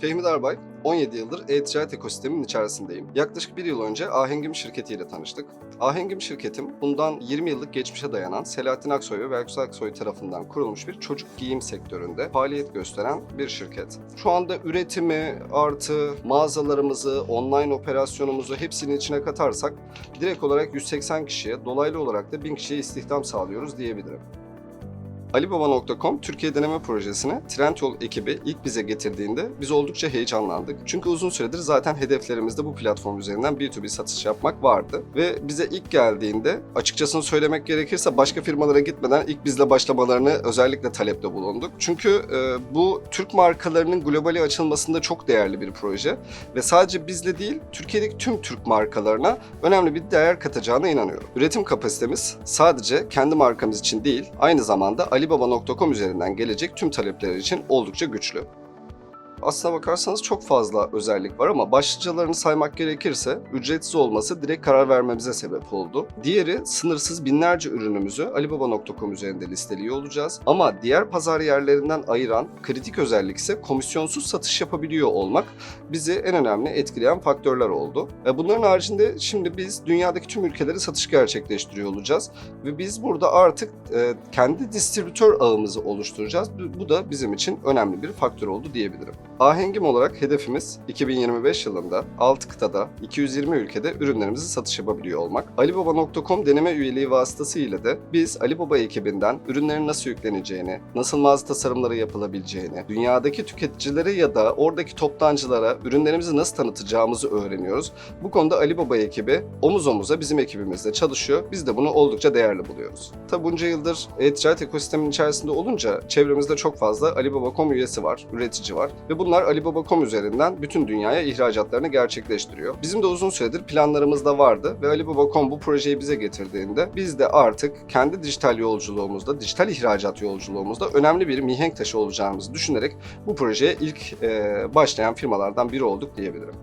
Fehmi Darbay, 17 yıldır e-ticaret ekosistemin içerisindeyim. Yaklaşık bir yıl önce Ahengim şirketiyle tanıştık. Ahengim şirketim bundan 20 yıllık geçmişe dayanan Selahattin Aksoy ve Berkus Aksoy tarafından kurulmuş bir çocuk giyim sektöründe faaliyet gösteren bir şirket. Şu anda üretimi artı mağazalarımızı, online operasyonumuzu hepsinin içine katarsak direkt olarak 180 kişiye, dolaylı olarak da 1000 kişiye istihdam sağlıyoruz diyebilirim. Alibaba.com Türkiye deneme projesini Trendyol ekibi ilk bize getirdiğinde biz oldukça heyecanlandık. Çünkü uzun süredir zaten hedeflerimizde bu platform üzerinden B2B satış yapmak vardı. Ve bize ilk geldiğinde açıkçasını söylemek gerekirse başka firmalara gitmeden ilk bizle başlamalarını özellikle talepte bulunduk. Çünkü e, bu Türk markalarının globale açılmasında çok değerli bir proje. Ve sadece bizle değil Türkiye'deki tüm Türk markalarına önemli bir değer katacağına inanıyorum. Üretim kapasitemiz sadece kendi markamız için değil aynı zamanda Alibaba.com üzerinden gelecek tüm talepler için oldukça güçlü. Aslına bakarsanız çok fazla özellik var ama başlıcalarını saymak gerekirse ücretsiz olması direkt karar vermemize sebep oldu. Diğeri sınırsız binlerce ürünümüzü Alibaba.com üzerinde listeliyor olacağız. Ama diğer pazar yerlerinden ayıran kritik özellik ise komisyonsuz satış yapabiliyor olmak bizi en önemli etkileyen faktörler oldu. E, Bunların haricinde şimdi biz dünyadaki tüm ülkelere satış gerçekleştiriyor olacağız ve biz burada artık e, kendi distribütör ağımızı oluşturacağız. Bu- Bu da bizim için önemli bir faktör oldu diyebilirim. Ahengim olarak hedefimiz 2025 yılında 6 kıtada 220 ülkede ürünlerimizi satış yapabiliyor olmak. Alibaba.com deneme üyeliği vasıtasıyla da biz Alibaba ekibinden ürünlerin nasıl yükleneceğini, nasıl mağaza tasarımları yapılabileceğini, dünyadaki tüketicilere ya da oradaki toptancılara ürünlerimizi nasıl tanıtacağımızı öğreniyoruz. Bu konuda Alibaba ekibi omuz omuza bizim ekibimizle çalışıyor. Biz de bunu oldukça değerli buluyoruz. Tabi bunca yıldır e-ticaret ekosistemin içerisinde olunca çevremizde çok fazla Alibaba.com üyesi var, üretici var ve bunlar Alibaba.com üzerinden bütün dünyaya ihracatlarını gerçekleştiriyor. Bizim de uzun süredir planlarımızda vardı ve Alibaba.com bu projeyi bize getirdiğinde biz de artık kendi dijital yolculuğumuzda, dijital ihracat yolculuğumuzda önemli bir mihenk taşı olacağımızı düşünerek bu projeye ilk e, başlayan firmalardan biri olduk diyebilirim.